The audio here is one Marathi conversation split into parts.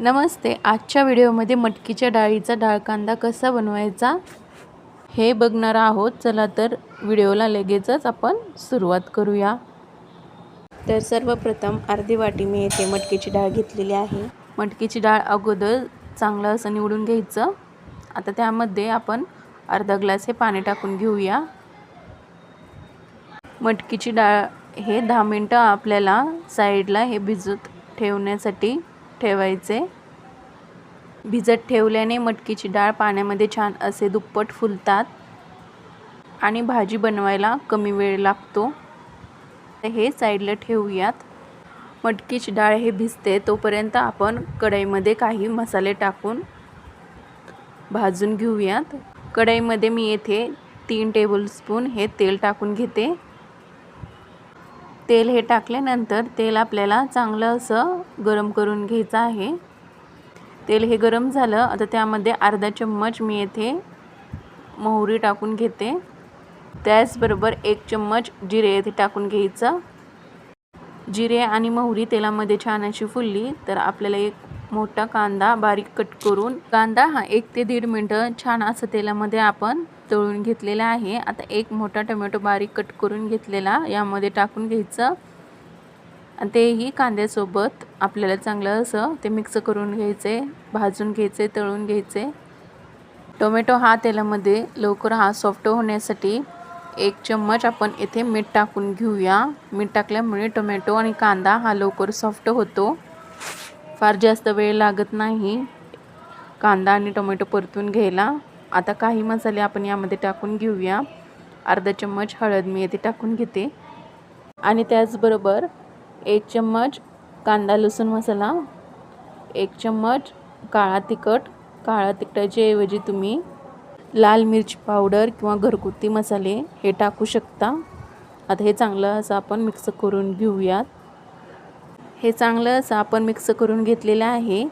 नमस्ते. आजच्या व्हिडिओमध्ये मटकीच्या डाळीचा डाळ कांदा कसा बनवायचा हे बघणार आहोत. चला तर व्हिडिओला लगेचच आपण सुरुवात करूया. तर सर्वप्रथम अर्धी वाटी मी येथे मटकीची डाळ घेतलेली आहे. मटकीची डाळ अगोदर चांगलं असं निवडून घ्यायचं. आता त्यामध्ये आपण अर्धा ग्लास हे पाणी टाकून घेऊया. मटकीची डाळ हे दहा मिनटं आपल्याला साईडला हे भिजत ठेवण्यासाठी ठेवायचे. भिजत ठेवल्याने मटकीची डाळ पाण्यामध्ये छान असे दुप्पट फुलतात आणि भाजी बनवायला कमी वेळ लागतो. तर हे साईडला ठेवूयात. मटकीची डाळ हे भिजते तोपर्यंत आपण कढईमध्ये काही मसाले टाकून भाजून घेऊयात. कढईमध्ये मी येथे तीन टेबलस्पून हे तेल टाकून घेते. तेल हे टाकल्यानंतर तेल आपल्याला चांगलं असं गरम करून घ्यायचं आहे. तेल हे गरम झालं आता त्यामध्ये अर्धा चम्मच मी येथे मोहरी टाकून घेते. त्याचबरोबर एक चम्मच जिरे येथे टाकून घ्यायचं. जिरे आणि मोहरी तेलामध्ये छान अशी फुलली तर आपल्याला एक मोठा कांदा बारीक कट करून कांदा हा एक ते दीड मिनटं छान असं तेलामध्ये आपण तळून घेतलेला आहे. आता एक मोठा टोमॅटो बारीक कट करून घेतलेला. यामध्ये टाकून घ्यायचं. आणि तेही कांद्यासोबत आपल्याला चांगलं असं ते मिक्स करून घ्यायचे भाजून घ्यायचे तळून घ्यायचे. टोमॅटो हा तेलामध्ये लवकर हा सॉफ्ट होण्यासाठी एक चम्मच आपण इथे मीठ टाकून घेऊया. मीठ टाकल्यामुळे टोमॅटो आणि कांदा हा लवकर सॉफ्ट होतो. फार जास्त वेळ लागत नाही कांदा आणि टोमॅटो परतून घ्यायला. आता काही मसाले आपण यामध्ये टाकून घेऊया. अर्धा चम्मच हळद मी येथे टाकून घेते. आणि त्याचबरोबर एक चम्मच कांदा लसूण मसाला एक चम्मच काळा तिखट काळा तिखटाच्या ऐवजी तुम्ही लाल मिरची पावडर किंवा घरगुती मसाले हे टाकू शकता. आता हे चांगलं असं आपण मिक्स करून घेऊयात. हे चांगलं असं आपण मिक्स करून घेतलेलं आहे.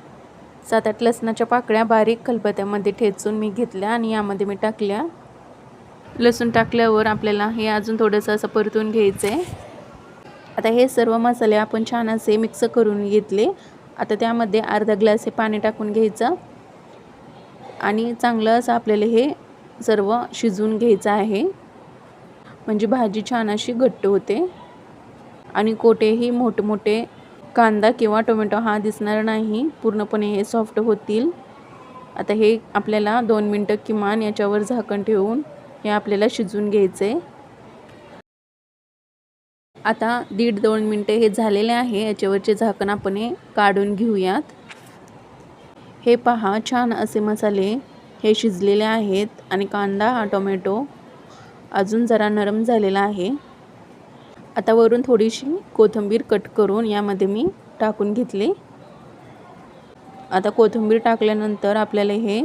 सात आठ लसणाच्या पाकळ्या बारीक खलबत्यामध्ये ठेचून मी घेतल्या आणि यामध्ये मी टाकल्या. लसूण टाकल्यावर आपल्याला हे अजून थोडंसं असं परतून घ्यायचं आहे आता हे सर्व मसाले आपण छान असे मिक्स करून घेतले. आता त्यामध्ये अर्धा ग्लास हे पाणी टाकून घ्यायचं. आणि चांगलं असं आपल्याला हे सर्व शिजवून घ्यायचं आहे. म्हणजे भाजी छान अशी घट्ट होते. आणि कोठेही मोठमोठे कांदा किंवा टोमॅटो हा दिसणार नाही. पूर्णपणे हे सॉफ्ट होतील. आता हे आपल्याला दोन मिनटं किमान याच्यावर झाकण ठेवून हे आपल्याला शिजवून घ्यायचे आता दीड दोन मिनटं हे झालेले आहे. याच्यावरचे झाकण आपण हे काढून घेऊयात. हे पहा छान असे मसाले हे शिजलेले आहेत आणि कांदा हा टोमॅटो अजून जरा नरम झालेला आहे. आता वरून थोडीशी कोथिंबीर कट करून यामध्ये मी टाकून घेतली. आता कोथिंबीर टाकल्यानंतर आपल्याला हे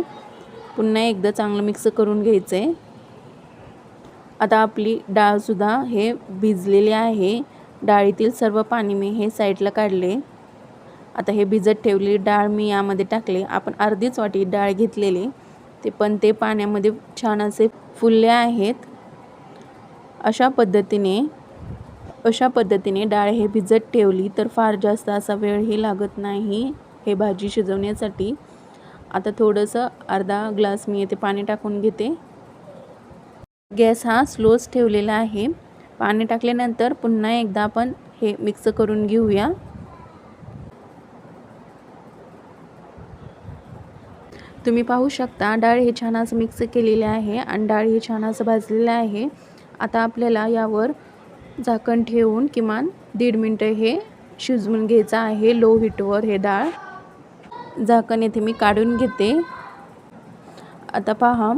पुन्हा एकदा चांगलं मिक्स करून घ्यायचं. आहे आता आपली डाळसुद्धा हे भिजलेली आहे. डाळीतील सर्व पाणी मी हे साईडला काढले. आता हे भिजत ठेवलेली डाळ मी यामध्ये टाकले. आपण अर्धीच वाटी डाळ घेतलेली. ते पण ते पाण्यामध्ये छान असे फुलले आहेत. अशा पद्धतीने अशा पद्धतीने डाळ हे भिजत ठेवली तर फार जास्त असा वेळही लागत नाही हे भाजी शिजवण्यासाठी. आता थोडंसं अर्धा ग्लास मी येथे पाणी टाकून घेते. गॅस हा स्लोच ठेवलेला आहे. पाणी टाकल्यानंतर पुन्हा एकदा आपण हे मिक्स करून घेऊया. तुम्ही पाहू शकता डाळ हे छान असं मिक्स केलेले आहे आणि डाळ हे छान असं भाजलेलं आहे. आता आपल्याला यावर झाकण ठेवून किमान दीड मिनटं हे शिजवून घ्यायचं आहे. लो हीटवर हे डाळ. झाकण येथे मी काढून घेते. आता पहा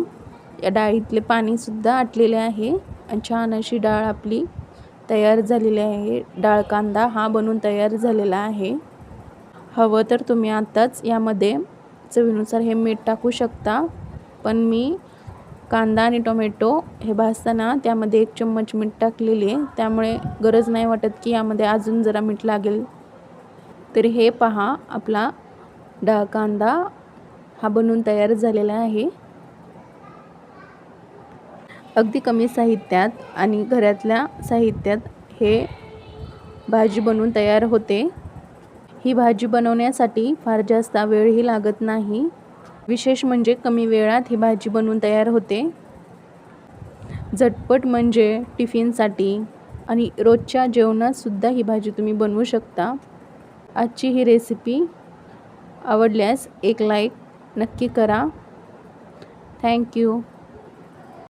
या डाळीतले पाणीसुद्धा आटलेले आहे आणि छान अशी डाळ आपली तयार झालेली आहे. डाळ कांदा हा बनून तयार झालेला आहे. हवं तर तुम्ही आत्ताच यामध्ये चवीनुसार हे मीठ टाकू शकता. पण मी कांदा आणि टोमॅटो हे भाजताना त्यामध्ये एक चम्मच मीठ टाकलेले आहे. त्यामुळे गरज नाही वाटत की यामध्ये अजून जरा मीठ लागेल. तरी हे पहा आपला डाळ कांदा हा बनवून तयार झालेला आहे. अगदी कमी साहित्यात आणि घरातल्या साहित्यात हे भाजी बनवून तयार होते. ही भाजी बनवण्यासाठी फार जास्त वेळही लागत नाही. विशेष म्हणजे कमी वेळात ही भाजी बनवून तयार होते. झटपट म्हणजे टिफिनसाठी आणि रोजच्या जेवणातसुद्धा ही भाजी तुम्ही बनवू शकता. आजची ही रेसिपी आवडल्यास एक लाईक नक्की करा. थँक्यू